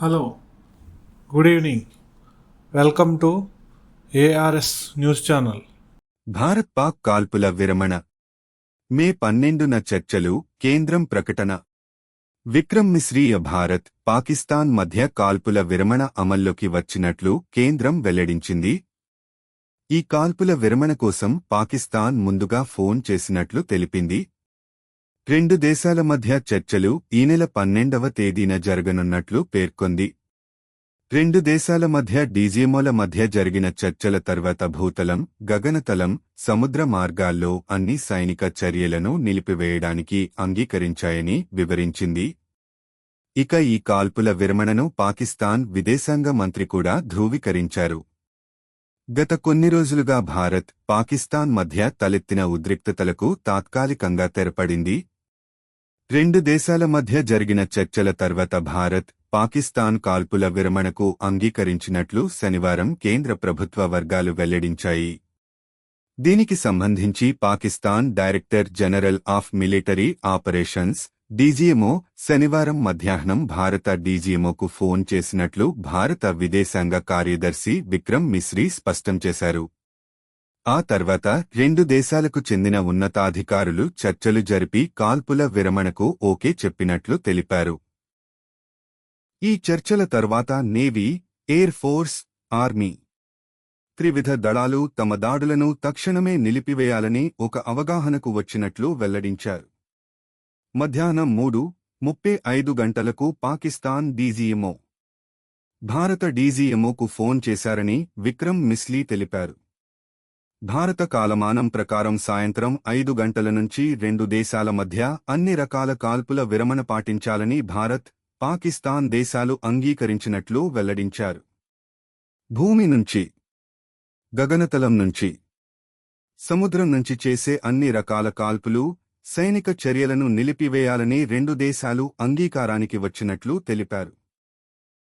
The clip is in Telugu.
Hello good evening. Welcome to ARS news channel. Bharat Pak కాల్పుల విరమణ. మే పన్నెండున చర్చలు కేంద్రం ప్రకటన. విక్రమ్ మిశ్రీయ భారత్ పాకిస్తాన్ మధ్య కాల్పుల విరమణ అమల్లోకి వచ్చినట్లు కేంద్రం వెల్లడించింది. ఈ కాల్పుల విరమణ కోసం పాకిస్తాన్ ముందుగా ఫోన్ చేసినట్లు తెలిపింది. రెండు దేశాల మధ్య చర్చలు ఈ నెల పన్నెండవ తేదీన జరగనున్నట్లు పేర్కొంది. రెండు దేశాల మధ్య డీజీఎంఓల మధ్య జరిగిన చర్చల తర్వాత భూతలం గగనతలం సముద్ర మార్గాల్లో అన్ని సైనిక చర్యలను నిలిపివేయడానికి అంగీకరించాయని వివరించింది. ఇక ఈ కాల్పుల విరమణను పాకిస్తాన్ విదేశాంగ మంత్రి కూడా ధృవీకరించారు. గత కొన్ని రోజులుగా భారత్ పాకిస్తాన్ మధ్య తలెత్తిన ఉద్రిక్తతలకు తాత్కాలికంగా తెరపడింది. రెండు దేశాల మధ్య జరిగిన చర్చల తర్వాత భారత్ పాకిస్తాన్ కాల్పుల విరమణకు అంగీకరించినట్లు శనివారం కేంద్ర ప్రభుత్వ వర్గాలు వెల్లడించాయి. దీనికి సంబంధించి Pakistan director general of military operations DGMO శనివారం మధ్యాహ్నం భారత డీజీఎంఓకు ఫోన్ చేసినట్లు భారత విదేశాంగ కార్యదర్శి విక్రమ్ మిశ్రీ స్పష్టం చేశారు. ఆ తర్వాత రెండు దేశాలకు చెందిన ఉన్నతాధికారులు చర్చలు జరిపి కాల్పుల విరమణకు ఓకే చెప్పినట్లు తెలిపారు. ఈ చర్చల తర్వాత నేవీ ఎయిర్ ఫోర్స్ ఆర్మీ త్రివిధ దళాలు తమ దాడులను తక్షణమే నిలిపివేయాలని ఒక అవగాహనకు వచ్చినట్లు వెల్లడించారు. మధ్యాహ్నం మూడు ముప్పై ఐదు గంటలకు పాకిస్తాన్ డీజీఎంఓ భారత డీజీఎంఓకు ఫోన్ చేశారని విక్రమ్ మిస్లీ తెలిపారు. భారత కాలమానం ప్రకారం సాయంత్రం ఐదు గంటల నుంచి రెండు దేశాల మధ్య అన్ని రకాల కాల్పుల విరమణ పాటించాలని భారత్ పాకిస్తాన్ దేశాలు అంగీకరించినట్లు వెల్లడించారు. భూమి నుంచి గగనతలం నుంచి సముద్రం నుంచి చేసే అన్ని రకాల కాల్పులు సైనిక చర్యలను నిలిపివేయాలని రెండు దేశాలు అంగీకారానికి వచ్చినట్లు తెలిపారు.